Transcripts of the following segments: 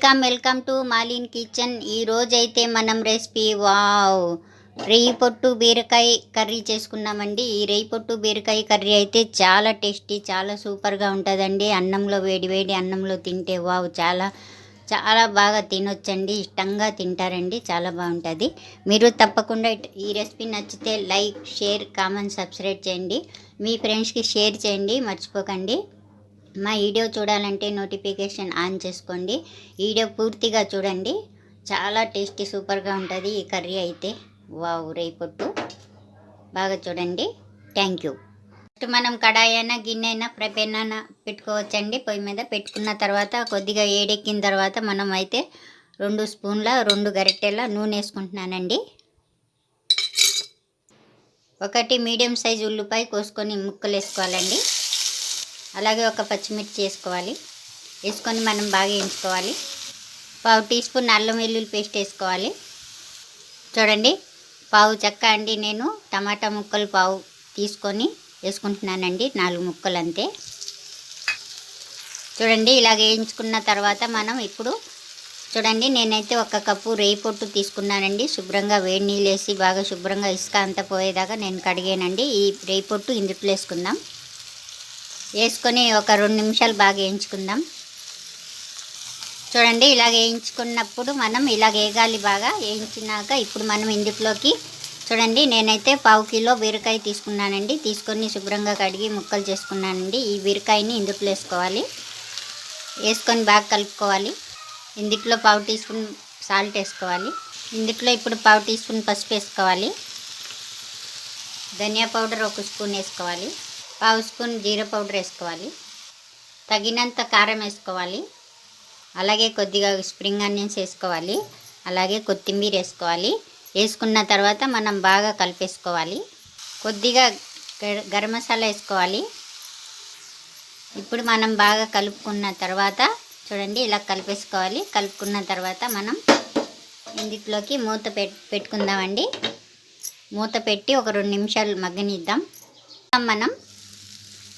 Welcome welcome to మాలిన్ kitchen. ఈరోజైతే మనం రెసిపీ వావ్! రేయి పొట్టు బీరకాయ కర్రీ చేసుకున్నామండి ఈ రేయి పొట్టు బీరకాయ కర్రీ అయితే చాలా టేస్టీ చాలా సూపర్గా ఉంటుందండి. అన్నంలో వేడి వేడి అన్నంలో తింటే వావ్! చాలా చాలా బాగా తినొచ్చండి. ఇష్టంగా తింటారండి. చాలా బాగుంటుంది. మీరు తప్పకుండా ఈ రెసిపీ నచ్చితే లైక్ షేర్ కామెంట్ సబ్స్క్రైబ్ చేయండి. మీ ఫ్రెండ్స్కి షేర్ చేయండి. మర్చిపోకండి. మా వీడియో చూడాలంటే నోటిఫికేషన్ ఆన్ చేసుకోండి. వీడియో పూర్తిగా చూడండి. చాలా టేస్టీ సూపర్గా ఉంటుంది ఈ కర్రీ అయితే. వావ్ రేపొట్టు. బాగా చూడండి. Thank you. ఫస్ట్ మనం కడాయి అయినా గిన్నె అయినా ఫ్రై పెన్ అయినా పెట్టుకోవచ్చండి. పొయ్యి మీద పెట్టుకున్న తర్వాత కొద్దిగా ఏడెక్కిన తర్వాత మనం అయితే రెండు స్పూన్ల రెండు గరిటెల నూనె వేసుకుంటున్నానండి. ఒకటి మీడియం సైజ్ ఉల్లిపాయ కోసుకొని ముక్కలు వేసుకోవాలండి అలాగే ఒక పచ్చిమిర్చి వేసుకోవాలి. వేసుకొని మనం బాగా వేయించుకోవాలి. పావు టీ స్పూన్ అల్లం వెల్లుల్లి పేస్ట్ వేసుకోవాలి. చూడండి పావు చెక్క అండి నేను. టమాటా ముక్కలు పావు తీసుకొని వేసుకుంటున్నానండి. నాలుగు ముక్కలు అంతే. చూడండి ఇలాగ వేయించుకున్న తర్వాత మనం ఇప్పుడు చూడండి నేనైతే ఒక కప్పు రేయి పొట్టు తీసుకున్నానండి. శుభ్రంగా వేడి నీళ్ళు వేసి బాగా శుభ్రంగా ఇసుక అంతా పోయేదాకా నేను కడిగానండి. ఈ రేయి పొట్టు ఇందుట్లో వేసుకుందాం. వేసుకొని ఒక రెండు నిమిషాలు బాగా వేయించుకుందాం. చూడండి ఇలాగ వేయించుకున్నప్పుడు మనం ఇలాగ వేగాలి బాగా. వేయించినాక ఇప్పుడు మనం ఇందులోకి చూడండి నేనైతే పావు కిలో బీరకాయ తీసుకున్నానండి. తీసుకొని శుభ్రంగా కడిగి ముక్కలు చేసుకున్నానండి. ఈ బీరకాయని ఇందులో వేసుకోవాలి. వేసుకొని బాగా కలుపుకోవాలి. ఇందులో పావు టీ స్పూన్ సాల్ట్ వేసుకోవాలి. ఇందులో ఇప్పుడు పావు టీ స్పూన్ పసుపు వేసుకోవాలి. ధనియా పౌడర్ ఒక స్పూన్ వేసుకోవాలి. పావు స్పూన్ జీరా పౌడర్ వేసుకోవాలి. తగినంత కారం వేసుకోవాలి. అలాగే కొద్దిగా స్ప్రింగ్ ఆనియన్స్ వేసుకోవాలి. అలాగే కొత్తిమీర వేసుకోవాలి. వేసుకున్న తర్వాత మనం బాగా కలిపేసుకోవాలి. కొద్దిగా గరం మసాలా వేసుకోవాలి. ఇప్పుడు మనం బాగా కలుపుకున్న తర్వాత చూడండి ఇలా కలిపేసుకోవాలి. కలుపుకున్న తర్వాత మనం ఇందులోకి మూత పెట్ పెట్టుకుందామండి. మూత పెట్టి ఒక రెండు నిమిషాలు మగ్గనిద్దాం. మనం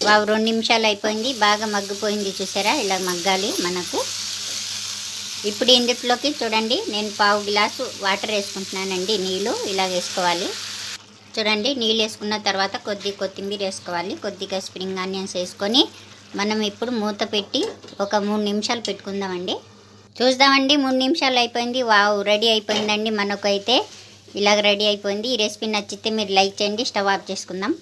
బాగా రెండు నిమిషాలు అయిపోయింది. బాగా మగ్గిపోయింది చూసారా? ఇలా మగ్గాలి మనకు. ఇప్పుడు ఇందులోకి చూడండి నేను పావు గ్లాసు వాటర్ వేసుకుంటున్నానండి నీళ్ళు ఇలా వేసుకోవాలి. చూడండి నీళ్ళు వేసుకున్న తర్వాత కొద్ది కొత్తిమీర వేసుకోవాలి. కొద్దిగా స్ప్రింగ్ ఆనియన్స్ వేసుకొని మనం ఇప్పుడు మూత పెట్టి ఒక మూడు నిమిషాలు పెట్టుకుందామండి. చూద్దామండి మూడు నిమిషాలు అయిపోయింది. వావ్ రెడీ అయిపోయిందండి మనకైతే. ఇలాగ రెడీ అయిపోయింది. ఈ రెసిపీ నచ్చితే మీరు లైక్ చేయండి స్టవ్ ఆఫ్ చేసుకుందాం.